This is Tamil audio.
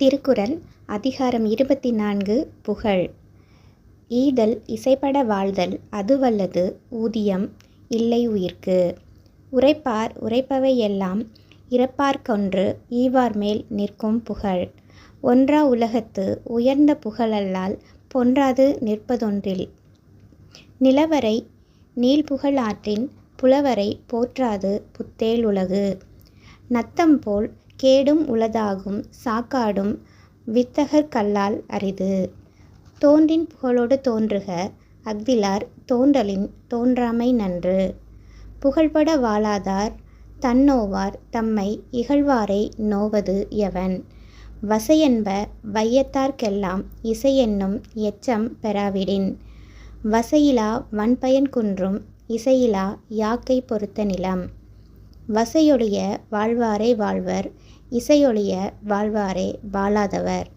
திருக்குறள் அதிகாரம் இருபத்தி நான்கு புகழ். ஈதல் இசைப்பட வாழ்தல் அதுவல்லது ஊதியம் இல்லை உயிர்க்கு. உரைப்பார் உரைப்பவை எல்லாம் இறப்பார்க்கொன்று ஈவார்மேல் நிற்கும் புகழ். ஒன்றா உலகத்து உயர்ந்த புகழல்லால் பொன்றாது நிற்பதொன்றில். நிலவரை நீள்புகழ் ஆற்றின் புலவரை போற்றாது புத்தேல் உலகு. நத்தம் போல் கேடும் உளதாகும் சாக்காடும் வித்தகர்க்கல்லால் அரிது. தோன்றின் புகழோடு தோன்றுக அஃதிலார் தோன்றலின் தோன்றாமை நன்று. புகழ்பட வாழாதார் தன்னோவார் தம்மை இகழ்வாரை நோவது எவன்? வசையென்ப வையத்தார்க்கெல்லாம் இசையென்னும் எச்சம் பெறாவிடின். வசையிலா வன்பயன் குன்றும் இசையிலா யாக்கை பொறுத்த நிலம். வசையொழிய வாழ்வாரை வாழ்வர் இசையொழிய வாழ்வாரே வாழாதவர்.